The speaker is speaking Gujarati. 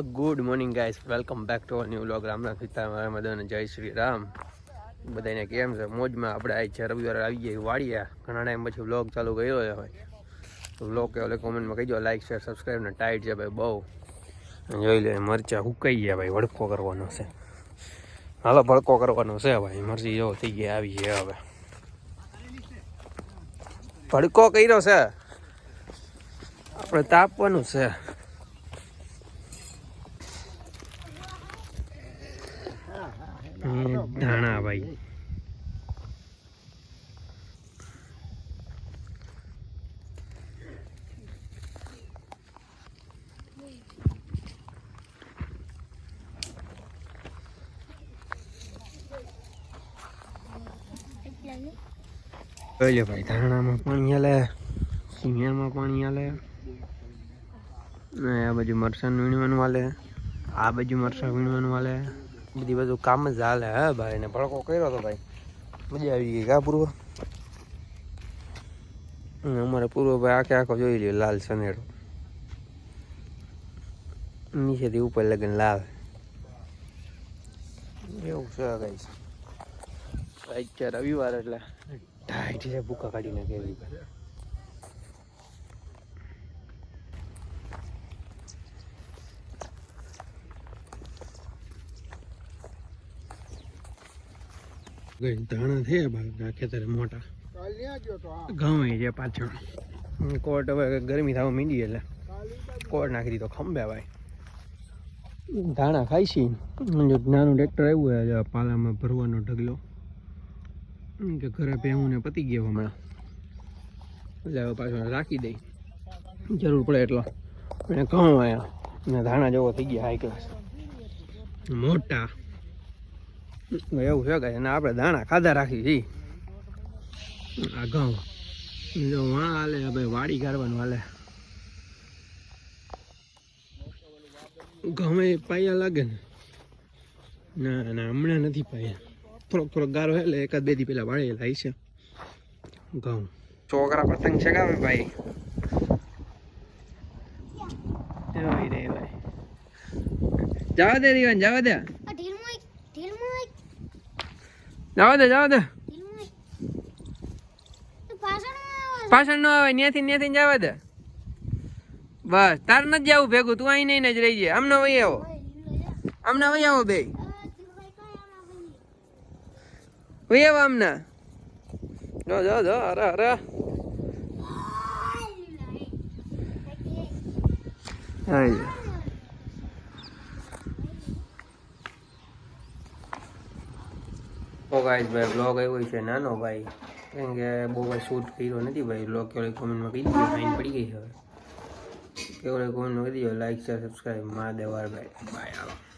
Good morning guys welcome back to new vlog Ramnath Sita મારા મદન જય શ્રી રામ. બધાને કેમ છે? મોજમાં આપણે આ છે, રવિવારે આવી ગયા વાડિયા ઘણા ટાઈમ પછી વ્લોગ ચાલુ કર્યો છે ભાઈ તો વ્લોગ કે ઓલે કોમેન્ટમાં કહીજો. લાઈક શેર સબસ્ક્રાઈબ ને ટાઈટ છે ભાઈ, બહુ. જોઈ લે, મરચા હુકાઈ ગયા ભાઈ વડકો કરવાનો છે. હાલો ભડકો કરવાનો છે ભાઈ. મરચી જો થઈ ગયા આવી ગયા હવે. ભડકો કર્યો છે. આપણે તાપવાનું છે હમ, ધાણા ભાઈ. જોઈ લે ભાઈ ધાણામાં પાણી હાલે સિંગિયામાં પાણી હાલે આ બાજુ મરસાં વીણવાનું હાલે આ બાજુ મરસાં વીણવાનું હાલે બધી બધું કામ જ હાલે, હા ભાઈ, ને ભડકો કર્યો તો ભાઈ. મજા આવી ગઈ કા પૂર્વ? અમારે પૂર્વ ભાઈ આખે આખો જોઈ લ્યો, લાલ સનેડો નીચેથી ઉપર લગન લાલ. એવું છે કઈ. અત્યારે રવિવાર એટલે. ટાઈટ છે, ભૂકા કાઢીને કેવી ગઈ ધાણા થયા ભાઈ ખેતરે મોટા. ઘઉં છે પાછળ. કોટ હવે ગરમી થવા માંડી એટલે. કોટ નાખી દીધો ખંભે ભાઈ. ધાણા ખાઈ છી નાનું ટ્રેક્ટર આવ્યું હોય જો પાલામાં ભરવાનો ઢગલો. કે ઘરે પહેવું ને પતી ગયો હમણાં. એટલે હવે પાછો રાખી દઈ. જરૂર પડે એટલો. અને ઘઉં આવ્યા ને ધાણા જેવો થઈ ગયા હાઈ ક્લાસ મોટા. એવું છે કે અને આપણે દાણા ખાધા રાખી છીએ આ ઘઉં. જો વાં હાલે ભાઈ વાડી કાઢવાનું હાલે. ઘઉં પાયા લાગે ને. ના ના, હમણાં નથી પાયા. થોડોક થોડોક ગારો એટલે એકાદ બે દી પેલા વાળેલા છે. ઘઉં. છોકરા પતંગ ચગાવે ભાઈ. જવા દે, રીવાન, જવા દે. જવા દે જવા દે. પાછળ ન આવે. ત્યાંથી ત્યાંથી જવા દે. બસ તાર નથી જવું ભેગું તું અહીં નહીં જ રહી જાય અમને વહી આવો. અમને વહી આવો બે. વહી. આવો અમને જો જો જો અરે અરે હાય. તો ગાઈસ ભાઈ બ્લોગ આવ્યો છે નાનો ભાઈ. કેમ કે બહુ ભાઈ શૂટ કર્યો નથી ભાઈ બ્લોગ કેવડે કોમેન્ટમાં કહી દીધું ફાઇન પડી ગઈ છે હવે. કેવડે કોમેન્ટમાં કહી દીધો લાઈક શેર સબસ્ક્રાઈબ મહાદેવ ભાઈ. ભાઈ આવો.